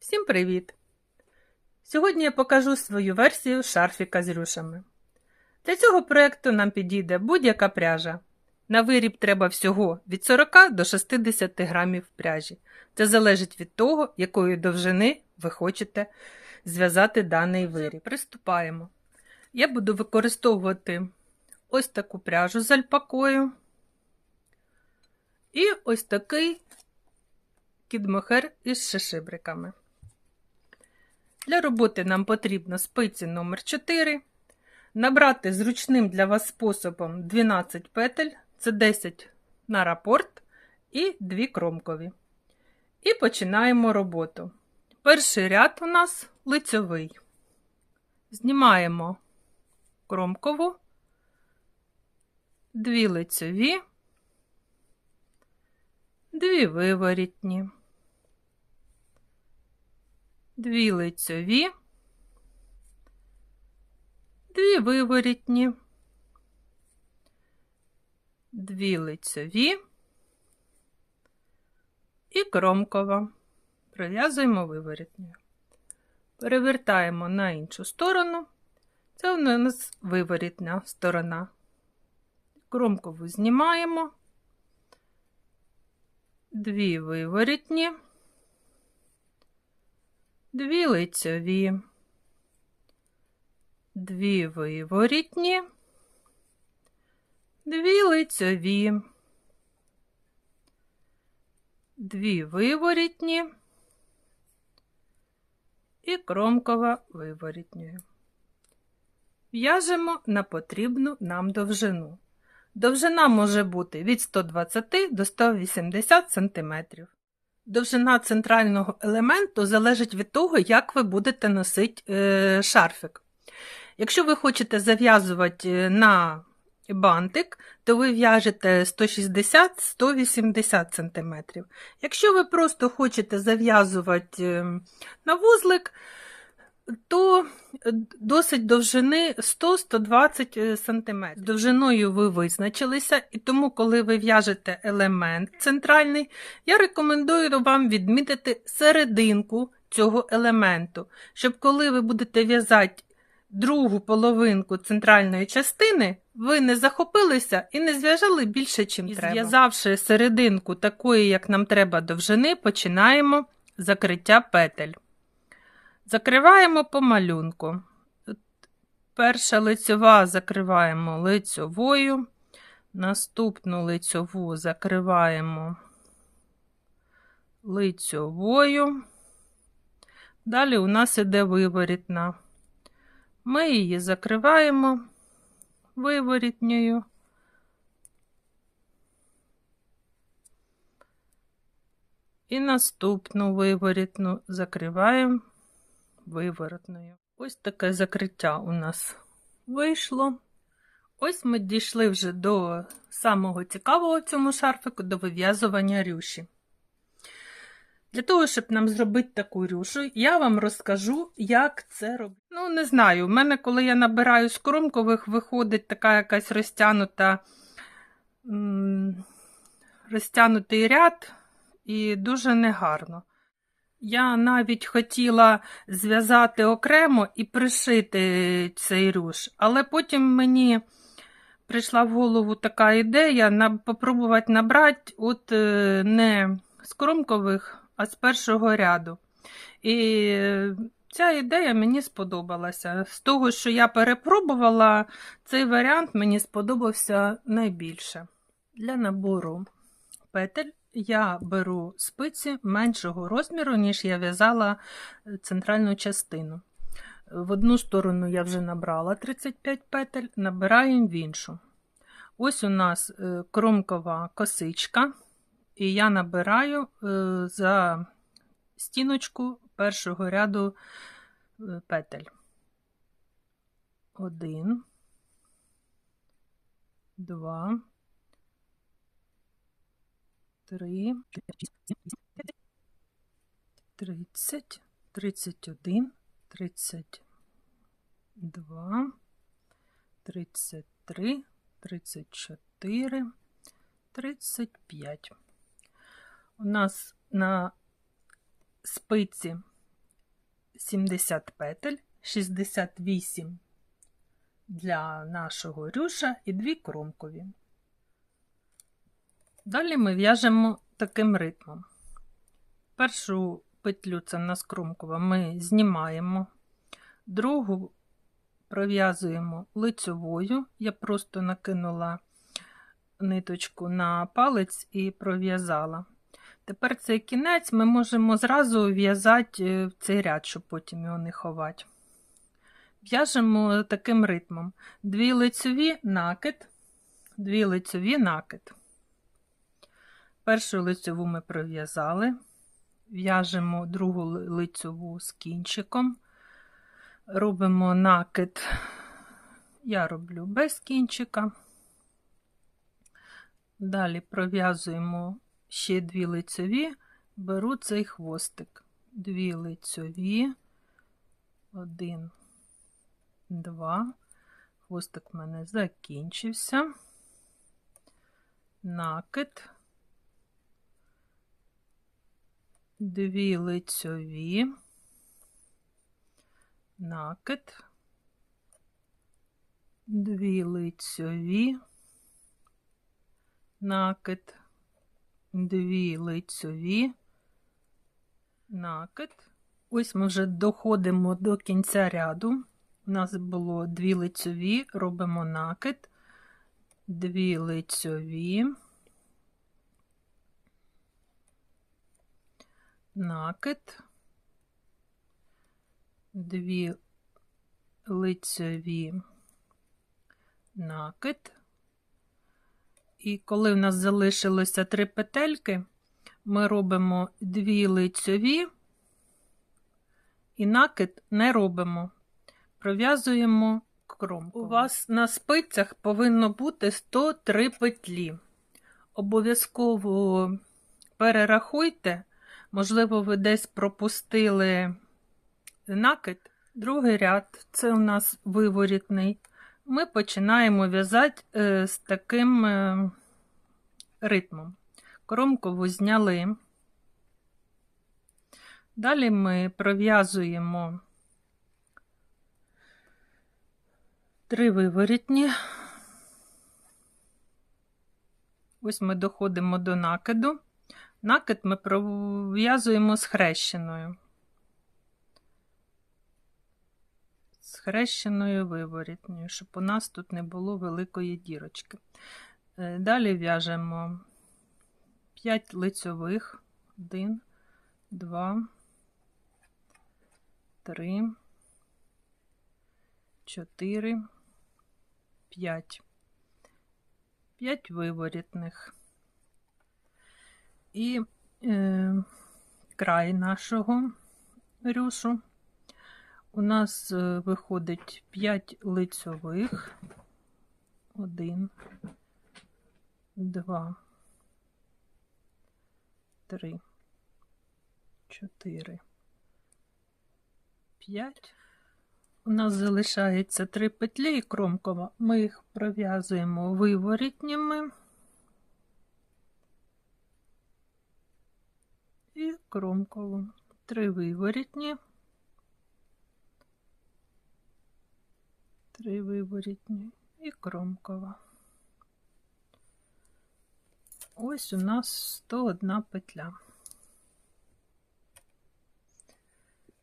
Всім привіт! Сьогодні я покажу свою версію шарфіка з рюшами. Для цього проєкту нам підійде будь-яка пряжа. На виріб треба всього від 40 до 60 грамів пряжі. Це залежить від того, якої довжини ви хочете зв'язати даний виріб. Приступаємо. Я буду використовувати ось таку пряжу з альпакою і ось такий кідмохер із шишибриками. Для роботи нам потрібно спиці номер 4 набрати зручним для вас способом 12 петель, це 10 на рапорт і 2 кромкові. І починаємо роботу. Перший ряд у нас лицьовий. Знімаємо кромкову, 2 лицьові, 2 виворітні. Дві лицьові, дві виворітні, дві лицьові і кромкова. Прив'язуємо виворітню. Перевертаємо на іншу сторону. Це у нас виворітня сторона. Кромкову знімаємо, дві виворітні дві лицьові, дві виворітні, дві лицьові, дві виворітні і кромкова виворітньою. В'яжемо на потрібну нам довжину. Довжина може бути від 120 до 180 см. Довжина центрального елементу залежить від того, як ви будете носити е, шарфик. Якщо ви хочете зав'язувати на бантик, то ви в'яжете 160-180 см. Якщо ви просто хочете зав'язувати е, на вузлик, то досить довжини 100-120 см. Довжиною ви визначилися, і тому, коли ви в'яжете елемент центральний, я рекомендую вам відмітити серединку цього елементу, щоб коли ви будете в'язати другу половинку центральної частини, ви не захопилися і не зв'яжали більше, чим треба. Зв'язавши серединку такої, як нам треба довжини, починаємо закриття петель. Закриваємо по малюнку. Перша лицьова закриваємо лицьовою, наступну лицьову закриваємо лицьовою. Далі у нас іде виворітна. Ми її закриваємо виворітньою. І наступну виворітну закриваємо виворотною. Ось таке закриття у нас вийшло. Ось ми дійшли вже до самого цікавого в цьому шарфику, до вив'язування рюші. Для того, щоб нам зробити таку рюшу, я вам розкажу, як це робити. Ну, не знаю, у мене, коли я набираю з кромкових, виходить така якась розтянута, розтянутий ряд і дуже негарно. Я навіть хотіла зв'язати окремо і пришити цей рюш, але потім мені прийшла в голову така ідея на, попробувати набрати от е, не з кромкових, а з першого ряду. І ця ідея мені сподобалася. З того, що я перепробувала, цей варіант мені сподобався найбільше. Для набору петель я беру спиці меншого розміру, ніж я в'язала е, центральну частину. В одну сторону я вже набрала 35 петель, набираємо в іншу. Ось у нас е, кромкова косичка, і я набираю е, за стіночку першого ряду петель. Один, два, три, тридцять, тридцять один, тридцять два, тридцять три, тридцять чотири, тридцять п'ять. У нас на спиці 70 петель, 68 для нашого рюша і 2 кромкові. Далі ми в'яжемо таким ритмом. Першу петлю, це в нас ми знімаємо, другу пров'язуємо лицьовою. Я просто накинула ниточку на палець і пров'язала. Тепер цей кінець ми можемо зразу в'язати в цей ряд, щоб потім його не ховати. В'яжемо таким ритмом: дві лицьові накид, дві лицьові накид. Першу лицьову ми пров'язали, в'яжемо другу лицьову з кінчиком, робимо накид, я роблю без кінчика. Далі пров'язуємо ще дві лицьові, беру цей хвостик. Дві лицьові, один, два. Хвостик в мене закінчився. Накид. Дві лицьові, накид, дві лицьові, накид, дві лицьові, накид. Ось ми вже доходимо до кінця ряду. У нас було дві лицьові, робимо накид, дві лицьові, накид, дві лицьові, накид. І коли в нас залишилося три петельки, ми робимо дві лицьові і накид не робимо. Пров'язуємо кромку. У вас на спицях повинно бути 103 петлі. Обов'язково перерахуйте, можливо, ви десь пропустили накид. Другий ряд це у нас виворітний ми починаємо в'язати е, з таким е, ритмом. Кромкову зняли. Далі ми пров'язуємо три виворітні. Ось ми доходимо до накиду. Накид ми пров'язуємо з хрещеною. хрещеною виворітною, щоб у нас тут не було великої дірочки. Е, далі в'яжемо 5 лицьових, 1, 2, 3, 4, 5. 5 виворітних. І е, край нашого рюшу у нас е, виходить 5 лицьових, 1, 2, 3, 4, 5. У нас залишається 3 петлі і кромкова. Ми їх пров'язуємо виворітніми і кромково. Три виворітні. три виворітні і кромкова. Ось у нас 101 петля.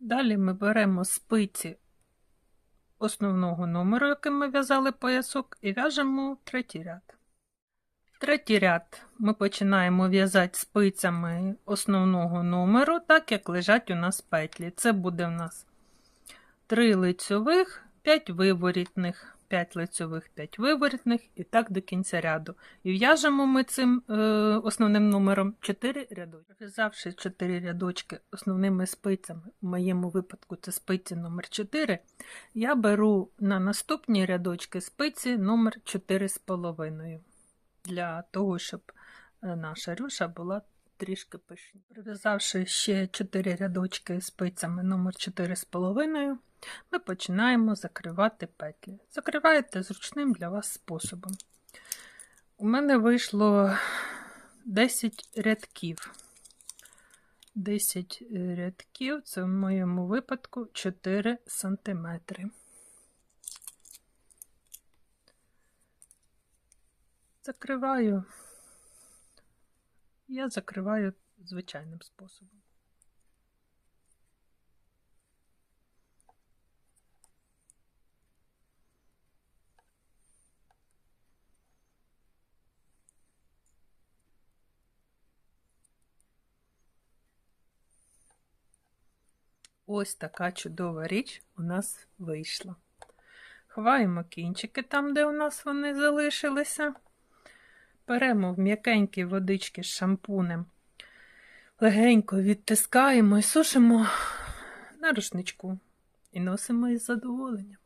Далі ми беремо спиці основного номеру, яким ми в'язали поясок, і в'яжемо третій ряд. Третій ряд ми починаємо в'язати спицями основного номеру, так як лежать у нас петлі. Це буде у нас 3 лицьових, 5 виворітних, 5 лицьових, 5 виворітних і так до кінця ряду. І в'яжемо ми цим е, основним номером 4 рядочки. Пров'язавши 4 рядочки основними спицями, в моєму випадку це спиці номер 4 я беру на наступні рядочки спиці номер 4,5 для того, щоб е, наша рюша була трішки пишні. Прив'язавши ще 4 рядочки спицями номер 4,5 ми починаємо закривати петлі. Закриваєте зручним для вас способом. У мене вийшло 10 рядків. 10 рядків, це в моєму випадку 4 сантиметри. Закриваю. Я закриваю звичайним способом. Ось така чудова річ у нас вийшла. Ховаємо кінчики там, де у нас вони залишилися. Беремо в м'якенькі водички з шампунем, легенько відтискаємо і сушимо на рушничку і носимо із задоволенням.